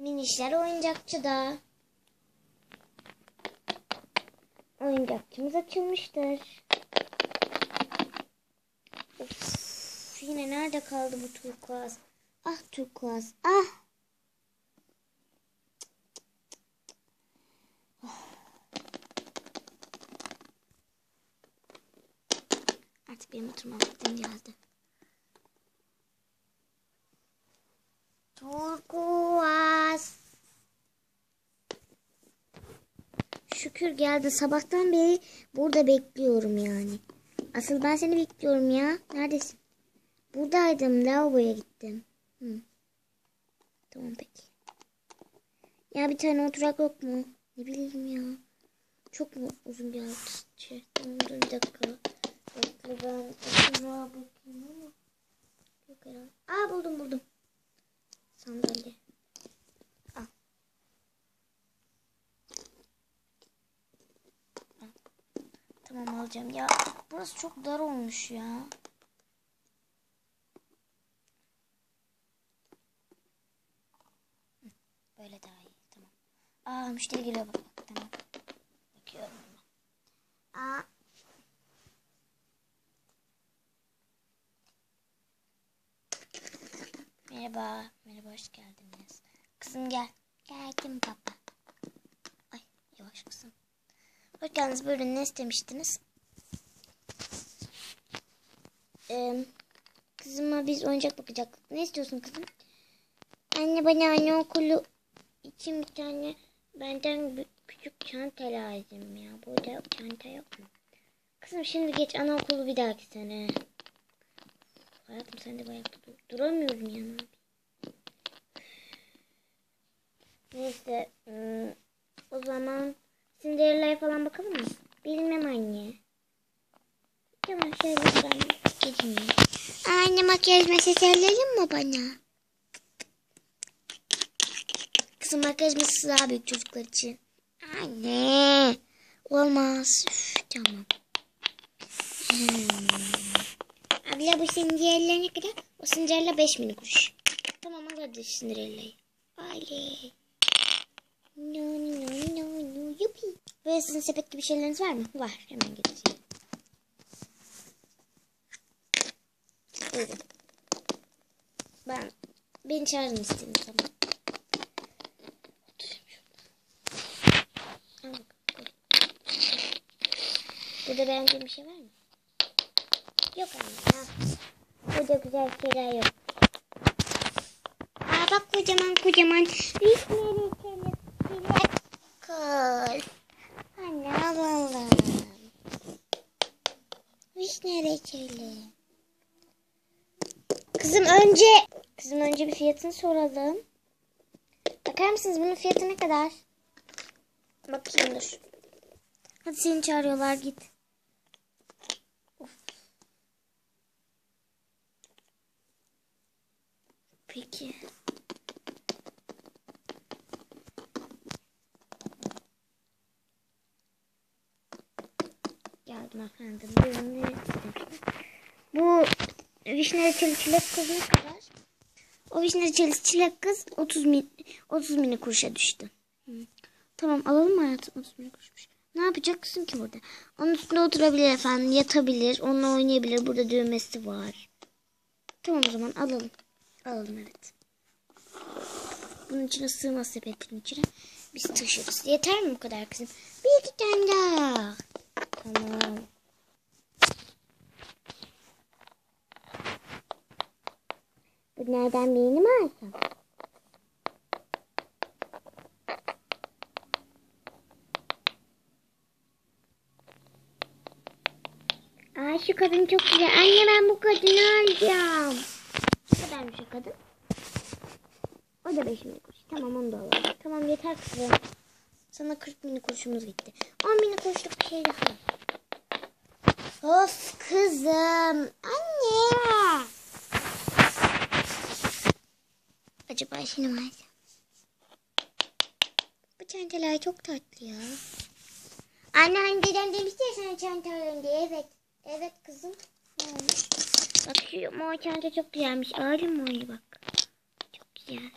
Minişler oyuncakçıda. Oyuncakçımız açılmıştır. Of, yine nerede kaldı bu turkuaz? Ah turkuaz, ah. Artık benim oturma vaktim geldi. Turkuaz. Şükür geldin. Sabahtan beri burada bekliyorum yani. Asıl ben seni bekliyorum ya. Neredesin? Buradaydım. Lavaboya gittim. Hı. Tamam peki. Ya bir tane oturak yok mu? Ne bileyim ya. Çok mu uzun geldi? Şey, tamam dur bir dakika. Bekle ben oturağa bakayım ama. Yok herhalde. Aa buldum buldum. Sandalye. Al. Al. Tamam alacağım. Ya burası çok dar olmuş ya. Böyle daha iyi. Tamam. Aa müşteri geliyor bak. Tamam. Bakıyorum. Aa. Merhaba. Merhaba hoş geldiniz. Kızım gel. Geldim baba. Ay yavaş kızım. Hoş geldiniz. Buyurun ne istemiştiniz? Ee, kızıma biz oyuncak bakacaktık. Ne istiyorsun kızım? Anne bana anaokulu için bir tane benden küçük çanta lazım ya. Burada çanta yok mu? Kızım şimdi geç anaokulu bir dahaki sene. Hayatım sen de bayağı dur duramıyorum ya. ne yapayım? Neyse. o zaman Cinderella'ya falan bakalım mı? Bilmem anne. Tamam şöyle ben gideyim. Anne makyaj masası alalım mı bana? Kızım makyaj masası daha büyük çocuklar için. Anne. Olmaz. Üf, tamam. Hmm. Abla bu Cinderella ne kadar? O Cinderella 5 mini kuruş. Tamam al hadi Cinderella'yı. Oley. No no no no yupi. Böyle sizin sepet gibi şeyleriniz var mı? Var. Hemen getireyim. Buyurun. Ben beni çağırın istedim tamam. Burada beğendiğin bir şey var mı? Yok anne. Burada güzel şeyler yok. Aa bak kocaman kocaman. Çelik çilek kıl. Anne alalım. Vişne reçeli. Kızım önce kızım önce bir fiyatını soralım. Bakar mısınız bunun fiyatı ne kadar? Bakayım dur. Hadi seni çağırıyorlar git. Of. Peki. Geldim efendim. Bu vişne reçeli çilek kız ne kadar? O vişne reçeli çilek kız 30 min 30 mini kuruşa düştü. Hı. Tamam alalım mı hayatım 30 mini kuruşmuş. Ne yapacaksın ki burada? Onun üstünde oturabilir efendim. Yatabilir. Onunla oynayabilir. Burada düğmesi var. Tamam o zaman alalım. Alalım evet. Bunun içine sığmaz sepetin içine. Biz taşırız. Yeter mi bu kadar kızım? Bir iki tane daha. Tamam. Bunlardan birini mi alsam? Aa şu kadın çok güzel. Anne ben bu kadını alacağım. Ne kadarmış o kadın? O da 5 mini kuruş. Tamam onu da alalım. Tamam yeter kızım. Sana 40 mini kuruşumuz gitti. 10 mini kuruşluk bir şey daha. Of kızım. Anne. Acaba şimdi alsam? Bu çantalar çok tatlı ya. Anne dedem demişti ya sana çanta alalım diye. Evet. Evet kızım. Bak şu mor çanta çok güzelmiş. Mı onu bak. Çok güzel.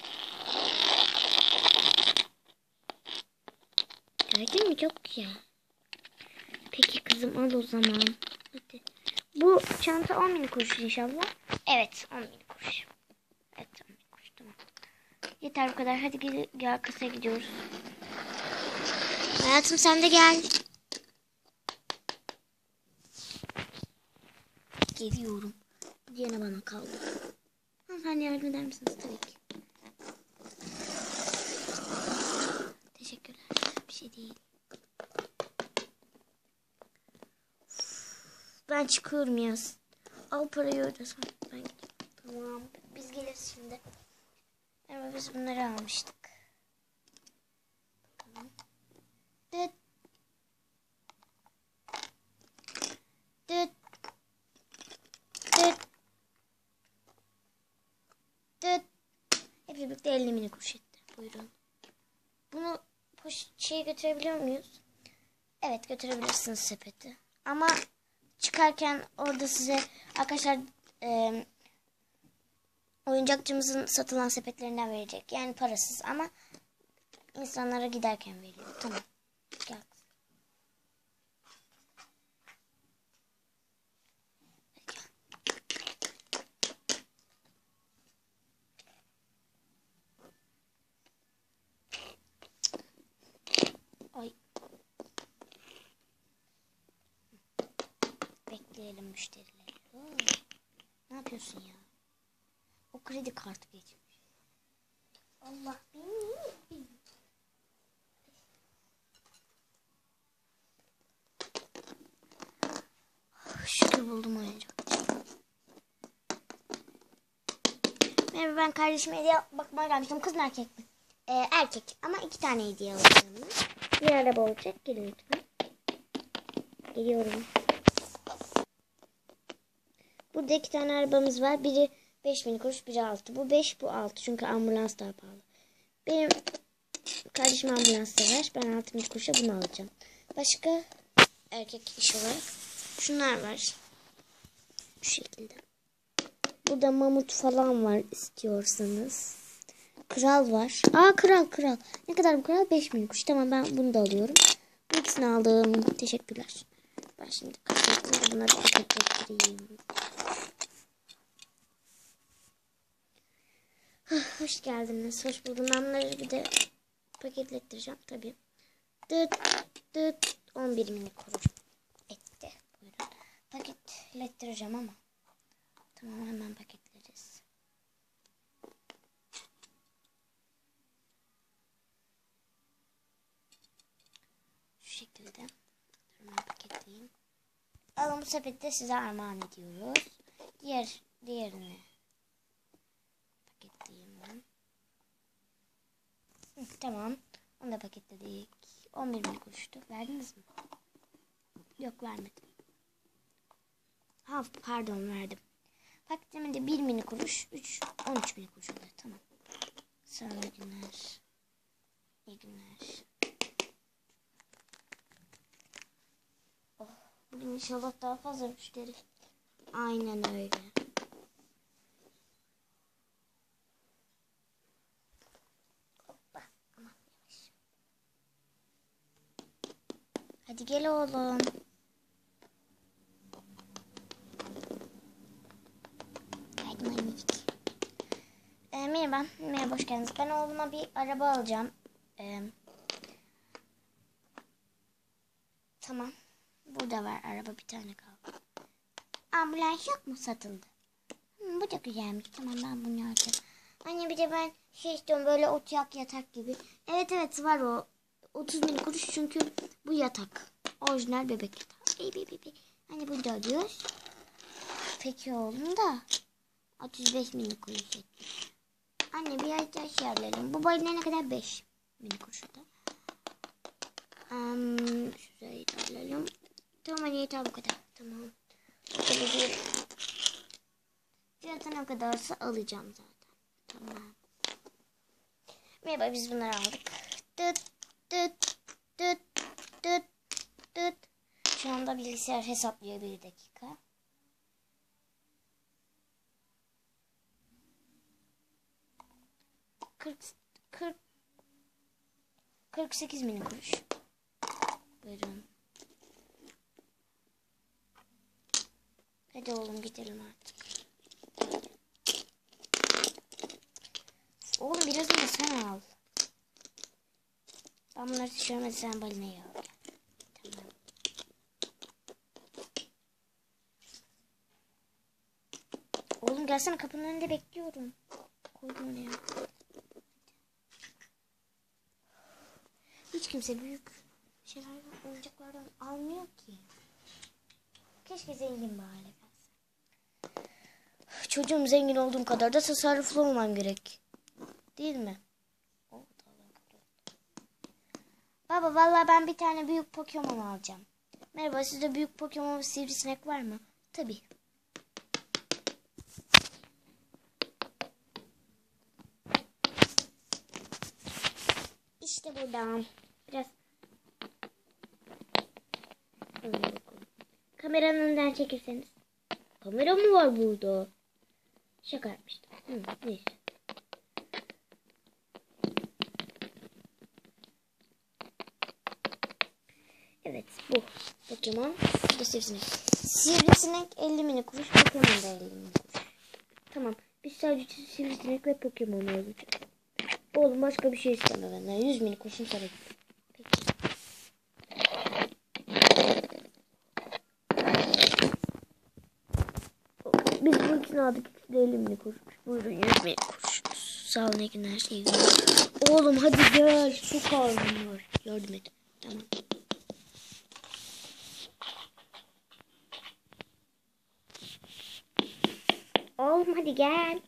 Verdin mi? Yok ya. Peki kızım al o zaman. Hadi. Bu çanta 10 bin kuruş inşallah. Evet 10 bin kuruş. Evet 10 bin kuruş tamam. Yeter bu kadar. Hadi gel, gel kasaya gidiyoruz. Hayatım sen de gel. Geliyorum. Yine bana kaldı. Hanımefendi yardım eder misiniz? Tabii ki. Teşekkürler. Bir şey değil. Ben çıkıyorum yaz. Al parayı ödesen. Ben gidiyorum. Tamam. Biz geliriz şimdi. Ama biz bunları almıştık. Bakalım. Dıt. Dıt. Dıt. Dıt. Hep birlikte 50 mini kuruş etti. Buyurun. Bunu poş götürebiliyor muyuz? Evet götürebilirsiniz sepeti. Ama çıkarken orada size arkadaşlar e, oyuncakçımızın satılan sepetlerinden verecek. Yani parasız ama insanlara giderken veriyor. Tamam. Gel. Bekleyelim müşterileri. Oo. Ne yapıyorsun ya? O kredi kartı geçmiş. Allah beni. Şükür buldum oyuncak. Merhaba ben kardeşime hediye bakmaya gelmiştim. Kız mı erkek mi? Ee, erkek ama iki tane hediye alacağım. Bir araba olacak. Gelin lütfen. Geliyorum. Burada iki tane arabamız var. Biri 5 bin kuruş, biri 6. Bu 5, bu 6. Çünkü ambulans daha pahalı. Benim kardeşim ambulans sever. Ben 6 bin kuruşa bunu alacağım. Başka erkek iş olarak şunlar var. Şu şekilde. Burada mamut falan var istiyorsanız. Kral var. Aa kral kral. Ne kadar bu kral? 5 bin kuruş. Tamam ben bunu da alıyorum. Bu ikisini aldım. Teşekkürler. Ben şimdi paketleri bunları paketlettireyim. Hoş geldiniz. Hoş buldum. Ben bunları bir de paketlettireceğim tabii. Dıt dıt 11 mini kuruş etti. Buyurun. Paketlettireceğim ama. Tamam hemen paketleriz. Şu şekilde. Hemen paketleyeyim. Alın bu sepette size armağan ediyoruz. Diğer diğerini paketleyeyim ben. Tamam. Onu da paketledik. 11 bin kuruştu. Verdiniz mi? Yok vermedim. Ha pardon verdim. Paketlemede 1 mini kuruş, 3 13 mini kuruş oluyor. Tamam. Olun günler. İyi günler. Oh, bugün inşallah daha fazla müşteri. Aynen öyle. Hoppa. Aman yavaş. Hadi gel oğlum. Hadi manik. Ee, merhaba. Merhaba hoş geldiniz. Ben oğluma bir araba alacağım. Ee, tamam. Burada var araba bir tane kaldı. Ambulans yok mu satıldı? Hı, bu da güzelmiş. Tamam ben bunu alacağım. Anne bir de ben şey istiyorum böyle oturak yatak gibi. Evet evet var o. 30 bin kuruş çünkü bu yatak. Orijinal bebek. Bey bey bey bey. Hani bunu da alıyoruz. Peki oğlum da 35 bin kuruş etti. Anne bir ay şey alalım. Bu balina ne kadar? 5 bin kuruş da. Um, şurayı da alalım. Tamam anne yeter bu kadar. Tamam. Şöyle bir fiyatı ne kadarsa alacağım zaten. Tamam. Merhaba biz bunları aldık. Dıt dıt dıt dıt dıt. Şu anda bilgisayar hesaplıyor bir dakika. Kırk, kırk, 48 bin kuruş. Buyurun. Hadi oğlum gidelim artık. Oğlum birazını da sen al. Ben bunları düşürmedi sen balinayı al. Tamam. Oğlum gelsene kapının önünde bekliyorum. Koydum oraya. Hiç kimse büyük şeyler oyuncaklardan almıyor ki. Keşke zengin bir hale gelse. Çocuğum zengin olduğum kadar da tasarruflu olmam gerek. Değil mi? Baba vallahi ben bir tane büyük Pokemon alacağım. Merhaba sizde büyük Pokemon sivrisinek var mı? Tabii. İşte buradan. Biraz. Kameranın önünden çekirseniz. Kamera mı var burada? Şaka yapmıştım. Hı, neyse. Evet bu Pokemon. Sivrisinek. Sivrisinek 50 mini kuruş. Pokemon da 50 mini kuruş. Tamam. Biz sadece sivrisinek ve Pokemon alacağız. Oğlum başka bir şey isteme benden. 100 mini kuruşum sana. Biz bu ikisini aldık. İkisi de 50 mini kuruşmuş. Buyurun 100 mini kuruş. Sağ olun günler. iyi günler. Oğlum hadi gel. Çok ağrım var. Yardım et. Tamam. Oğlum hadi gel.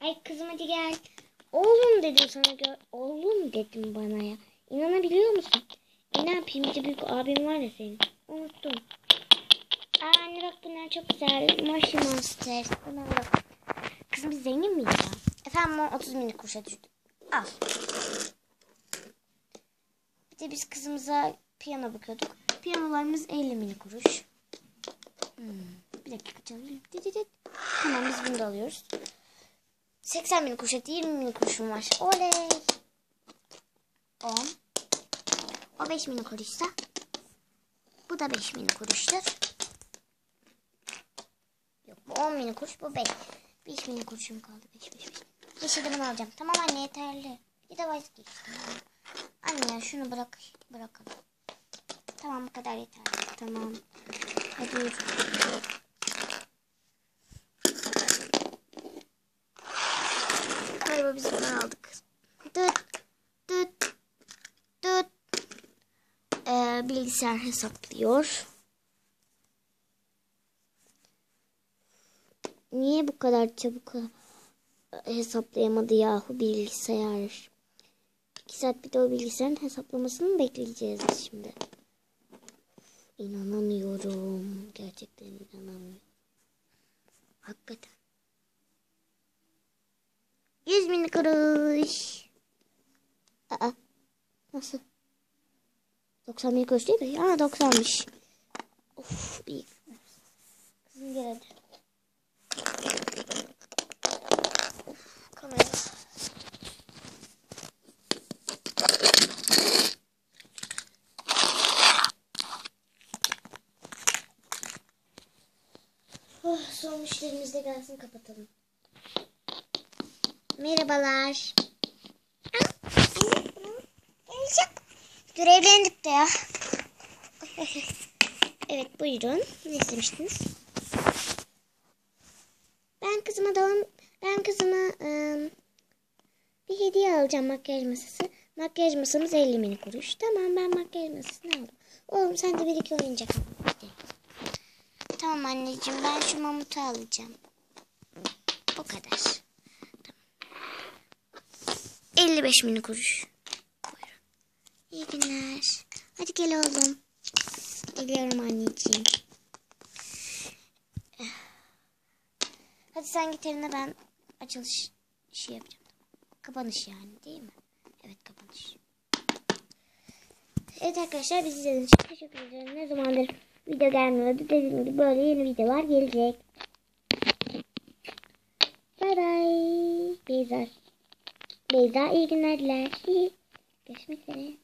Ay kızım hadi gel. Oğlum dedim sana gör. Oğlum dedim bana ya. İnanabiliyor musun? E ne yapayım de büyük abim var ya senin. Unuttum. Aa anne bak bunlar çok güzel. Moshi Monster. Bunlar bak. Kızım biz zengin miyiz ya? Efendim o 30 mini kuruşa düştü. Al. Bir de biz kızımıza piyano bakıyorduk. Piyanolarımız 50 mini kuruş. Hmm. Bir dakika dit. Tamam biz bunu da alıyoruz. 80 mini kuruş etti. 20 mini kuruşum var. Oley. 10. O 5 mini kuruşsa. Bu da 5 mini kuruştur. Yok bu 10 mini kuruş bu 5. 5 mini kuruşum kaldı. 5 5 5. 5'i de bunu alacağım. Tamam anne yeterli. Bir de vazgeçtim. Anne şunu bırak. Bırakalım. Tamam bu kadar yeterli. Tamam. Hadi Galiba biz bunu aldık. Dıt. Dıt. Dıt. Ee, bilgisayar hesaplıyor. Niye bu kadar çabuk hesaplayamadı yahu bilgisayar? İki saat bir de o bilgisayarın hesaplamasını bekleyeceğiz şimdi? İnanamıyorum. Gerçekten inanamıyorum. Hakikaten. 100 bin kuruş. Aa. Nasıl? 90 bin kuruş değil mi? Aa 90'mış. Of iyi. Kızım gel. Oh, son müşterimiz de gelsin kapatalım. Merhabalar. Görevlendik de ya. Evet buyurun. Ne istemiştiniz? Ben kızıma doğum ben kızıma ıı, bir hediye alacağım makyaj masası. Makyaj masamız 50 mini kuruş. Tamam ben makyaj masasını aldım. Oğlum sen de bir iki oyuncak al. Tamam anneciğim ben şu mamutu alacağım. Bu kadar. 55 mini kuruş. Buyurun. İyi günler. Hadi gel oğlum. Geliyorum anneciğim. Hadi sen git eline ben açılış şey yapacağım. Kapanış yani değil mi? Evet kapanış. Evet arkadaşlar bizi izlediğiniz için teşekkür ederim. Ne zamandır video gelmiyordu. Dediğim gibi böyle yeni videolar gelecek. Bay bay. Beyza. Beyza iyi günler diler. Görüşmek üzere.